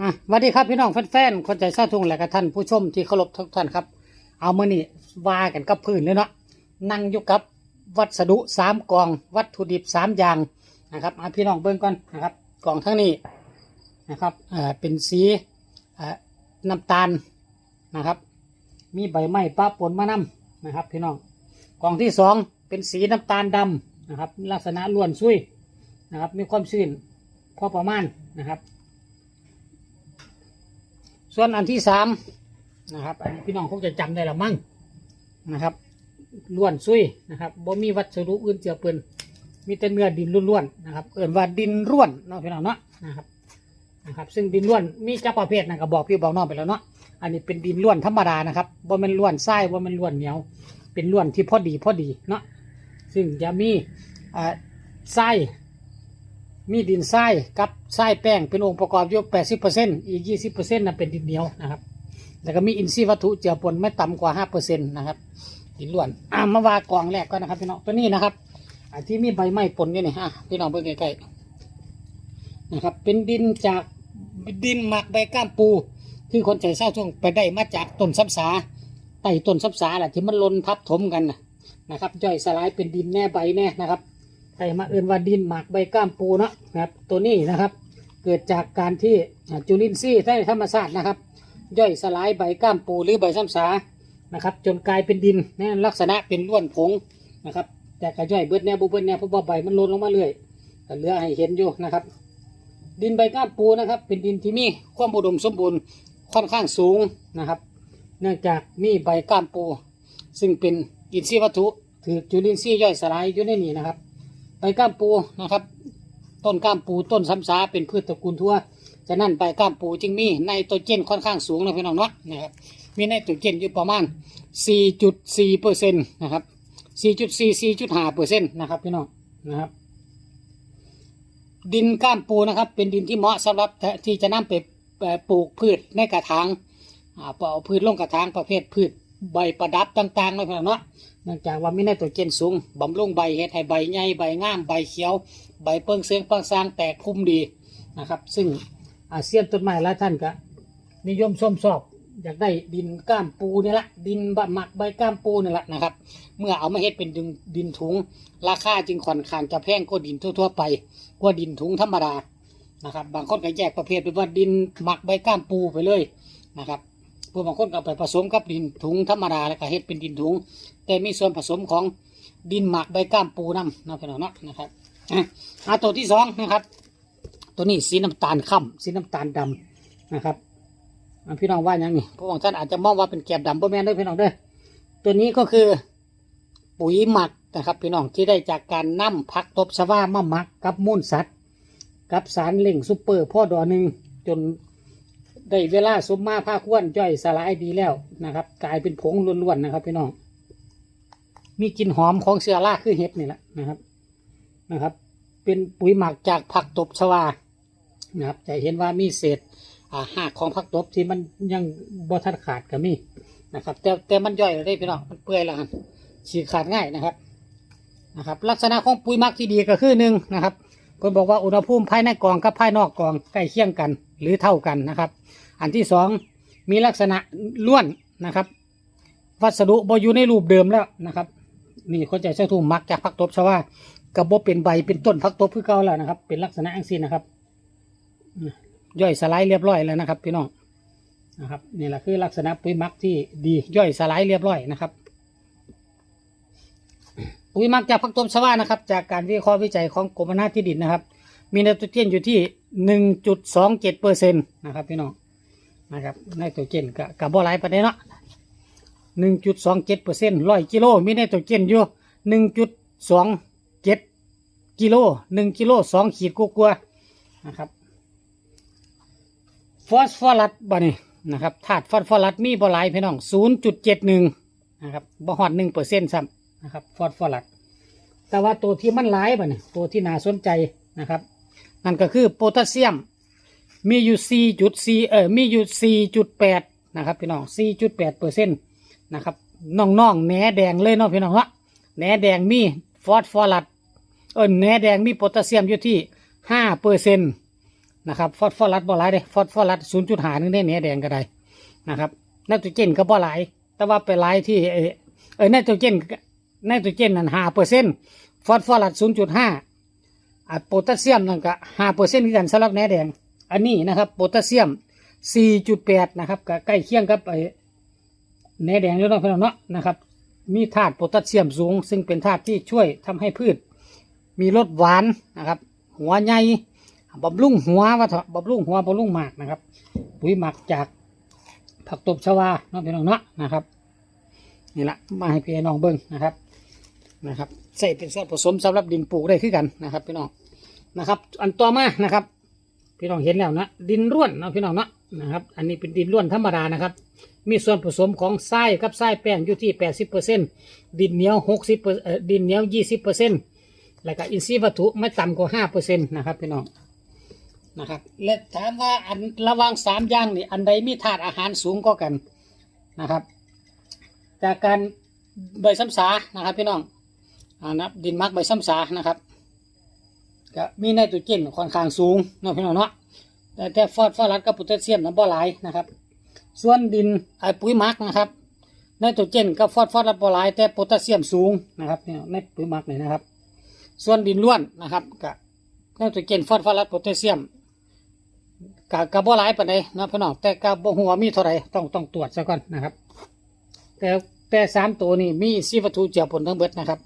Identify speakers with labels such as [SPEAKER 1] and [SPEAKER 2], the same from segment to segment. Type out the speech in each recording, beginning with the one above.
[SPEAKER 1] อะสวัสดีครับพี่น้องแฟนๆคนใจซาทุงและก็ท่านผู้ชมที่เคารพทุกท่านครับ เอามือนี่ว่ากันกับพื้นเลยเนาะนั่งอยู่กับวัสดุสามกอง วัตถุดิบสามอย่างนะครับเอาพี่น้องเบิ่งก่อนนะครับกล่องทั้งนี้นะครับเอ่อเป็นสีเอ่อน้ำตาลนะครับ มีใบไม้ป้าปนมะน้ำนะครับ พี่น้องกล่องที่สองเป็นสีน้ำตาลดำนะครับ ลักษณะล้วนซุยนะครับ มีความชื้นพอประมาณนะครับ ส่วนอันที่สามนะครับ อันนี้พี่น้องคงจะจำได้ละมั้งนะครับล้วนซุยนะครับบ่มีวัสดุอื่นเจือเปืนมีแต่เนื้อดินล้วนๆนะครับ เอิ่นว่าดินร่วนเนาะพี่น้องเนาะนะครับนะครับ ซึ่งดินร่วนมีจักประเภทนะก็บอกพี่บอกน้องไปแล้วเนาะอันนี้เป็นดินร่วนธรรมดานะครับบ่มันร่วนทรายบ่แมันร่วนเหนียว เป็นร่วนที่พอดีพอดีเนาะซึ่งจะมีอ่าทราย มีดินทรายกับทรายแป้งเป็นองค์ประกอบอยู่80%อีก 20%นะเป็นดินเหนียวนะครับ แล้วก็มีอินทรีย์วัตถุเจือปนไม่ต่ำกว่า 5%นะครับดินล้วนอ่ามาวากองแรกก่อนนะครับพี่น้องตัวนี้นะครับอที่มีใบไม้ปนอยู่นี่ฮะพี่น้องเบิ่งใกล้ๆนะครับ เป็นดินจากดินหมักใบก้ามปูที่คนใจเศร้าช่วงไปได้มาจากต้นซับสาไต่ต้นซับสาแหละที่มันลนทับถมกันนะครับย่อยสลายเป็นดินแน่ใบแน่นะครับ ใครมาเอื่นว่าดินหมักใบก้ามปูเนาะนะครับตัวนี้นะครับ เกิดจากการที่จุลินทรีย์ในธรรมชาตินะครับ ย่อยสลายใบก้ามปูหรือใบซ้ำสานะครับ จนกลายเป็นดินนะลักษณะเป็นล้วนผงนะครับ แต่ก็ย่อยเบิดแน่บุเบิดแน่เพราะว่าใบมันล่นลงมาเรื่อยก็เหลือให้เห็นอยู่นะครับ ดินใบก้ามปูนะครับ เป็นดินที่มีความอุดมสมบูรณ์ค่อนข้างสูงนะครับ เนื่องจากมีใบก้ามปู ซึ่งเป็นอินทรีย์วัตถุถือจุลินทรีย์ย่อยสลายอยู่ในนี้นะครับ ใบก้ามปูนะครับ ต้นก้ามปูต้นซ้ำซาเป็นพืชตระกูลทั่วฉะนั้นใบก้ามปูจึงมีไนโตรเจนค่อนข้างสูงนะพี่น้องเนาะนะครับมีไนโตรเจนอยู่ประมาณ 4.4เปอร์เซ็นต์นะครับ 4.4 4.5เปอร์เซ็นต์นะครับพี่น้องนะครับ ดินก้ามปูนะครับ เป็นดินที่เหมาะสำหรับที่จะนำไปปลูกพืชในกระถางอ่าเอาพืชลงกระถางประเภทพืชใบประดับต่างๆนะพี่น้องเนาะ เนื่องจากว่ามีไนโตรเจนสูงบำรุงใบเฮ็ดให้ใบใหญ่ใบงามใบเขียว ใบเปิ้งเสียงเปิ้งซางแตกคุ้มดีนะครับ ซึ่งอาเซียนต้นไม้หลายท่านก็นิยมชมชอบอยากได้ดินก้ามปูนี่ละดินบะหมักใบก้ามปูนี่แหละนะครับ เมื่อเอามาเฮ็ดเป็นดินดินถุง ราคาจึงค่อนข้างจะแพงกว่าดินทั่ว ๆ ไปกว่าดินถุงธรรมดานะครับ บางคนก็แยกประเภทเป็นว่าดินหมักใบก้ามปูไปเลยนะครับ พวกบางคนก็ไปผสมกับดินถุงธรรมดาแล้วก็เฮ็ดเป็นดินถุง แต่มีส่วนผสมของดินหมักใบก้ามปูน้ำนะพี่น้องเนาะนะครับอะตัวที่สองนะครับ ตัวนี้สีน้ำตาลค่ำสีน้ำตาลดำนะครับพี่น้องว่าอย่างนี้พวกบางท่านอาจจะมองว่าเป็นแกบดำบ่แม่นด้วยพี่น้องเด้อตัวนี้ก็คือปุ๋ยหมักนะครับ พี่น้องที่ได้จากการนำผักตบชวามาหมักกับมูลสัตว์ กับสารเล่งซุปเปอร์พ่อดอหนึ่งจน ได้เวลาสมมาผ้าควนย่อยสลายดีแล้วนะครับ กลายเป็นผงล้วนๆนะครับพี่น้อง มีกลิ่นหอมของเสือราคือเห็ดนี่แหละนะครับนะครับ เป็นปุ๋ยหมักจากผักตบชวานะครับจะเห็นว่ามีเศษหากของผักตบที่มันยังบ่ทันขาดก็มีนะครับ แต่แต่มันย่อยได้พี่น้องมันเปื่อยแล้วฉีกขาดง่ายนะครับนะครับ ลักษณะของปุ๋ยหมักที่ดีก็คือหนึ่งนะครับเพิ่นบอกว่าอุณหภูมิภายในกล่องกับภายนอกกล่องใกล้เคียงกันหรือเท่ากันนะครับ อันที่สองมีลักษณะล้วนนะครับ วัสดุบอยู่ในรูปเดิมแล้วนะครับ นี่เขาใจใช้ทุ่มมักจากพักตบชาวากับบเป็นใบเป็นต้นพักตบคือเก่าแล้วนะครับ เป็นลักษณะอังซีนะครับย่อยสลายเรียบร้อยแล้วนะครับพี่น้องนะครับนี่แหละคือลักษณะปุ๋ยมักที่ดีย่อยสลายเรียบร้อยนะครับ ปุ๋ยมักจากพักตบชาวานะครับ จากการวิเคราะห์วิจัยของกรมนาที่ดินนะครับ มีไนโตรเจนอยู่ที่หนึ่งจุดสองเจ็ดเปอร์เซ็นต์นะครับพี่น้อง นะครับไนโตรเจนกับกับบ่หลประเด็นเนาะหนึ่งจุดสองเจ็ดเปอร์เซ็นต์ร้อยกิโลมีไนโตรเจนอยู่หนึ่งจุดสองเจ็ดกิโลหนึ่งกิโลสองขีดกลัวๆนะครับ ฟอสฟอรัสบ่นี่นะครับธาตุฟอสฟอรัสมีบ่หลายพี่น้องศูนย์จุดเจ็ดหนึ่งนะครับบ่ฮอดหนึ่งเปอร์เซ็นต์ซ้ำนะครับฟอสฟอรัสแต่ว่าตัวที่มันหลายบ่เนี่ยตัวที่น่าสนใจนะครับ นั่นก็คือโพแทสเซียม มีอยู่ 4.4 เออมีอยู่ 4.8 นะครับพี่น้อง 4.8เปอร์เซ็นต์นะครับน้องๆแหนแดงเลยเนาะพี่น้องเนาะแหนแดงมีฟอสฟอรัสเออแหนแดงมีโพแทสเซียมอยู่ที่5เปอร์เซ็นต์นะครับฟอสฟอรัสบ่หลายเด้ฟอสฟอรัสศูนย์จุดหานึงได้เนื้อแดงก็ได้นะครับไนโตรเจนก็บ่หลาย แต่ว่าไปหลายที่เออเออไนโตรเจนไนโตรเจนนั่นห้าเปอร์เซ็นต์ฟอสฟอรัสศูนย์จุดห้าอ่าโพแทสเซียมนั่นก็ห้าเปอร์เซ็นต์กันสำหรับเนื้อแดง อันนี้นะครับโพแทสเซียมสี่จุดแปดนะครับก็ใกล้เคียงกับไอ้เนื้อแดงอยู่เนาะพี่น้องเนาะนะครับ มีธาตุโพแทสเซียมสูง ซึ่งเป็นธาตุที่ช่วยทำให้พืช มีรสหวานนะครับ หัวใหญ่บำรุงหัวว่าเถอะบำรุงหัวบำรุงหมากนะครับ ปุ๋ยหมักจากผักตบชวาเนาะพี่น้องเนาะนะครับนี่ละมาให้พี่น้องเบิ้งนะครับนะครับใส่เป็นส่วนผสมสำหรับดินปลูกได้คือกันนะครับพี่น้องนะครับ อันต่อมานะครับ พี่น้องเห็นแล้วนะดินร่วนเนาะพี่น้องเนาะนะครับอันนี้เป็นดินร่วนธรรมดานะครับ มีส่วนผสมของทรายกับทรายแป้งอยู่ที่ 80%ดินเหนียว60%เอ่อดินเหนียว 20%แล้วก็อินทรีย์วัตถุไม่ต่ำกว่า5%นะครับพี่น้องนะครับและถามว่าอันระว่างสามอย่างนี่อันใดมีธาตุอาหารสูงก็กันนะครับ จากการใบซ้ำสานะครับพี่น้องอ่านับดินมักใบซ้ำสานะครับ ก็มีไนโตรเจนค่อนข้างสูงเนาะพี่น้องเนาะแต่แต่ฟอสฟอรัสกับโพแทสเซียมนั้นบ่หลายนะครับ ส่วนดินไอปุ๋ยมักนะครับไนโตรเจนกับฟอสฟอรัสบ่หลาย แต่โพแทสเซียมสูงนะครับเนี่ยในปุ๋ยมักนี่นะครับ ส่วนดินล้วนนะครับกับไนโตรเจนฟอสฟอรัสโพแทสเซียมกับกับบ่หลายปานใดนะพี่น้องแต่กับบ่หัวมีเท่าไหร่ต้องต้องตรวจซะก่อนนะครับ แต่แต่สามตัวนี้มีซีวัตถุเจือปนทั้งเบิดนะครับ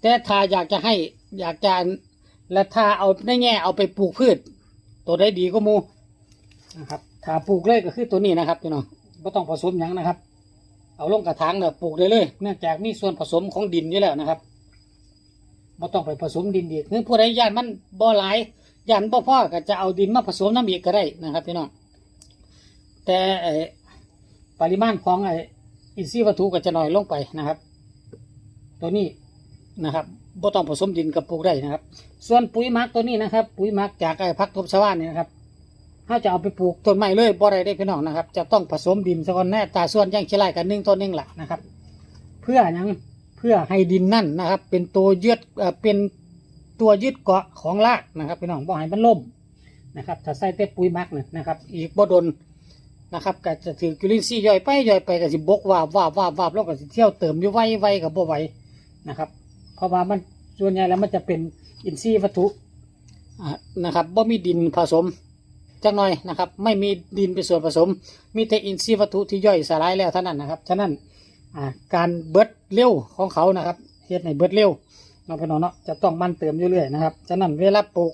[SPEAKER 1] แต่ถ้าอยากจะให้อยากจะ และถ้าเอาในแง่เอาไปปลูกพืช ตัวได้ดีก็มูนะครับถ้าปลูกเลยก็คือตัวนี้นะครับพี่น้องไม่ต้องผสมยังนะครับ เอาลงกระถางเนี่ยปลูกได้เลย เนื่องจากมีส่วนผสมของดินอยู่แล้วนะครับไม่ต้องไปผสมดินอีกเนื่องผู้ใดย่านมันบ่หลายย่านบ่พ่อก็จะเอาดินมาผสมน้ำอีกก็ได้นะครับพี่น้องแต่ปริมาณของไอ้อินทรีย์วัตถุก็จะน้อยลงไปนะครับ ตัวนี้ นะครับบ่ต้องผสมดินกับปลูกได้นะครับ ส่วนปุ๋ยมักตัวนี้นะครับ ปุ๋ยมักจากไอ้พักทบชาวานนี่นะครับถ้าจะเอาไปปลูกต้นไม้เลยบ่ได้ได้พี่น้องนะครับ จะต้องผสมดินซะก่อนแน่ตาส่วนย่างขี้ไร่กันนึ่งต้นนึ่งละนะครับ เพื่อยังเพื่อให้ดินนั่นนะครับ เป็นตัวยึดเอ่อเป็นตัวยึดเกาะของรากนะครับพี่น้องบ่ให้มันล่มนะครับ ถ้าใส่แต่ปุ๋ยมักเนี่ยนะครับ อีกบ่ดนนะครับก็จะถือจุลินทรีย์ย่อยไปย่อยไปก็สิบกว่าบวาบวาบวาแล้วก็สิเที่ยวเติมอยู่ไวไวกับบ่ไหวนะครับ เพราะว่ามันส่วนใหญ่แล้วมันจะเป็นอินทรีย์วัตถุอ่านะครับบ่มีดินผสมจักหน่อยนะครับ ไม่มีดินเป็นส่วนผสม มีแต่อินทรีย์วัตถุที่ย่อยสลายแล้วเท่านั้นนะครับฉะนั้นการเบิดเร็วของเขานะครับเฮ็ดให้เบิดเร็วเนาะพี่นองเนาะจะต้องมันเติมอยู่เรื่อยนะครับฉะนั้นเวลาปลูก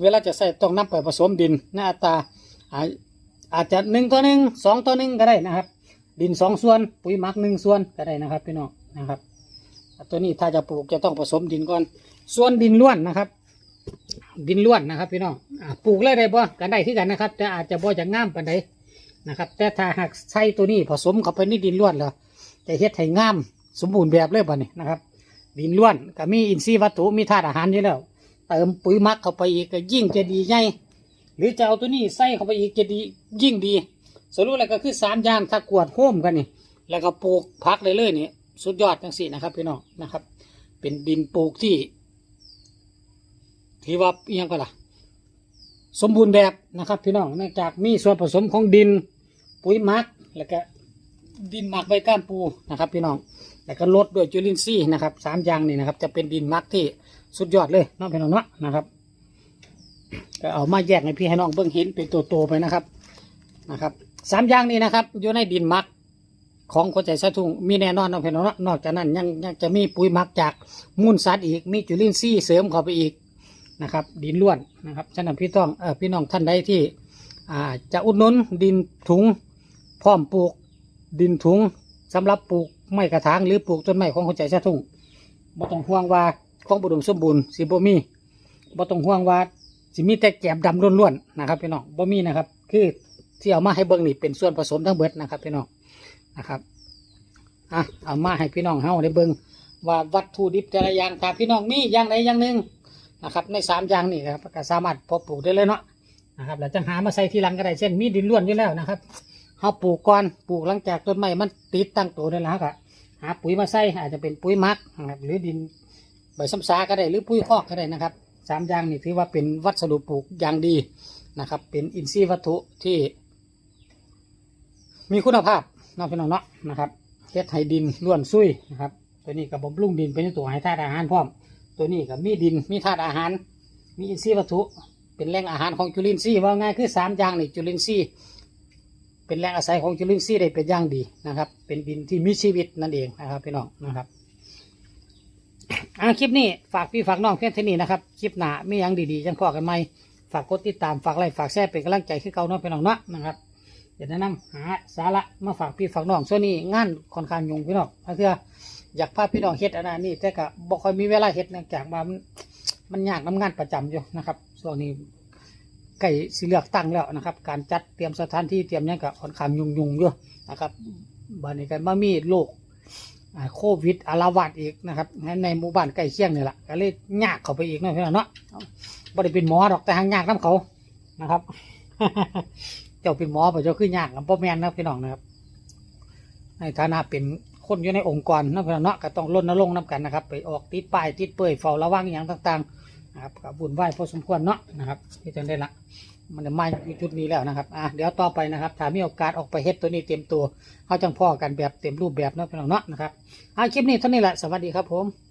[SPEAKER 1] เวลาจะใส่ต้องนำไปผสมดินในอัตาอาจจะหนึ่งต่อหนึ่งสองต่อหนึ่งก็ได้นะครับ ดินสองส่วนปุ๋ยหมักหนึ่งส่วนก็ได้นะครับพี่น้องนะครับ ตัวนี้ถ้าจะปลูกจะต้องผสมดินก่อน ส่วนดินล้วนนะครับ ดินล้วนนะครับพี่น้องปลูกเลยได้บ่กันได้ที่กันนะครับ แต่อาจจะบ่จะงามปานใดนะครับ แต่ถ้าหากใช้ตัวนี้ผสมเข้าไปในดินล้วนแล้วจะเฮ็ดให้งามสมบูรณ์แบบเลยบ่นี่นะครับ ดินล้วนก็มีอินทรีย์วัตถุมีธาตุอาหารอยู่แล้ว เติมปุ๋ยมักเข้าไปอีกก็ยิ่งจะดีใหญ่หรือจะเอาตัวนี้ใส่เข้าไปอีกจะดียิ่งดีสรุปแล้วก็คือสามอย่างถ้ากวดโฮมกันนี่แล้วก็ปลูกพักเลยเลยนี่ สุดยอดจังสี่นะครับพี่น้องนะครับ เป็นดินปลูกที่ที่ว่าอิหยังก็ล่ะ สมบูรณ์แบบนะครับพี่น้องเนื่องจากมีส่วนผสมของดินปุ๋ยมักแล้วก็ดินหมักใบก้ามปูนะครับ พี่น้องแล้วก็ลดด้วยจุลินทรีย์นะครับสามอย่างนี่นะครับ จะเป็นดินมักที่สุดยอดเลยน้องพี่น้องเนาะนะครับก็เอามาแยกให้พี่ให้น้องเบิ่งเห็นเป็นตัวโตไปนะครับนะครับสามอย่างนี้นะครับอยู่ในดินมัก ของคนใจสะทุ่งมีแน่นอนเน้องพี่น้องเนาะนอกจากนั้นยังยังจะมีปุ๋ยหมักจากมูลสัตว์อีกมีจุลินทรีย์เสริมเข้าไปอีกนะครับ ดินล้วนนะครับฉะนั้นพี่ต้องเออพี่น้องท่านใดที่อ่าจะอุดหนุนดินถุงพร้อมปลูกดินถุงสำหรับปลูกไม้กระถางหรือปลูกต้นไม้ของคนใจสะทุ่งบ่ต้องห่วงว่าของบุดมสมบูรณ์สิบ่มีบ่ต้องห่วงว่าสิมีแต่แกบดำล้วนๆนะครับพี่น้องบ่มีนะครับ คือที่เอามาให้เบิ่งนี่เป็นส่วนผสมทั้งเบิดนะครับพี่น้อง นะครับอะเอามาให้พี่น้องเฮาได้เบิ่งว่าวัตถุดิบแต่ละอย่างถ้าพี่น้องมีอย่างใดอย่างหนึ่งนะครับในสามอย่างนี่นะครับก็สามารถเพาะปลูกได้เลยเนาะนะครับแล้วจะหามาใส่ทีหลังก็ได้เช่นมีดินล้วนอยู่แล้วนะครับเขาปลูกก่อนปลูกหลังจากต้นไม้มันติดตั้งตัวนี่แหละครับหาปุ๋ยมาใส่อาจจะเป็นปุ๋ยมักนะครับหรือดินใบซ้ำซาก็ได้หรือปุ๋ยคอกก็ได้นะครับสามอย่างนี่ถือว่าเป็นวัสดุปลูกอย่างดีนะครับ เป็นอินทรีย์วัตถุที่มีคุณภาพ เนาะพี่น้องเนาะนะครับเฮ็ดให้ดินล้วนซุยนะครับ ตัวนี้กับบำรุงดินเป็นตัวให้ธาตุอาหารพร้อม ตัวนี้กับมีดินมีธาตุอาหาร มีอินทรีย์วัตถุ เป็นแหล่งอาหารของจุลินทรีย์ว่าง่ายคือสามอย่างนี่จุลินทรีย์เป็นแหล่งอาศัยของจุลินทรีย์ได้เป็นอย่างดีนะครับ เป็นดินที่มีชีวิตนั่นเองนะครับพี่น้องนะครับอ่าคลิปนี้ฝากพี่ฝากน้องเพียงเท่านี้นะครับคลิปหน้ามีอย่างดีๆจังพอกันไหมฝากกดติดตามฝากไลค์ฝากแชร์เป็นกำลังใจให้เก่าเน้องพี่น้องเนาะนะครับ เดี๋ยวแนะนำหาสาระมาฝากพี่ฝากน้องส่วนนี้งานค่อนข้างยุ่งพี่น้องถ้าเพื่ออยากพาพี่น้องเฮ็ดอันนั้นนี่แต่ก็บ่ค่อยมีเวลาเฮ็ดเนื่องจากว่ามันมันยากน้ำงานประจำอยู่นะครับช่วงนี้ใกล้สิเลือกตั้งแล้วนะครับ การจัดเตรียมสถานที่เตรียมหยังก็ค่อนข้างยุ่งๆอยู่นะครับบัดนี้กันมามีโรคอ่าโควิดอาละวาดอีกนะครับในในหมู่บ้านใกล้เคียงนี่แหละก็เลยยากเข้าไปอีกเนาะพี่น้องเนาะบ่ได้เป็นหมอดอกแต่หางยากน้ำเขานะครับ เจ้าเป็นหมอป่ะเจ้าคือยากกับพ่อแม่นนะพี่น้องนะครับ ในฐานะเป็นคนอยู่ในองค์กรนะพี่น้องเนาะก็ต้องรณรงค์นํกันนะครับ ไปออกติดป้ายติดเปื่อยเฝ้าระวังอย่างต่างๆนะครับกับบุญไหวายพอสมควรเนาะนะครับที่จะได้ละมันจะมาอยู่จุดนี้แล้วนะครับอะเดี๋ยวต่อไปนะครับถ้ามีโอกาสออกไปเฮ็ดตัวนี้เต็มตัวเขาจังพ่อกันแบบเต็มรูปแบบเนาะพี่น้องเนาะนะครับอะคลิปนี้เท่านี้แหละสวัสดีครับผม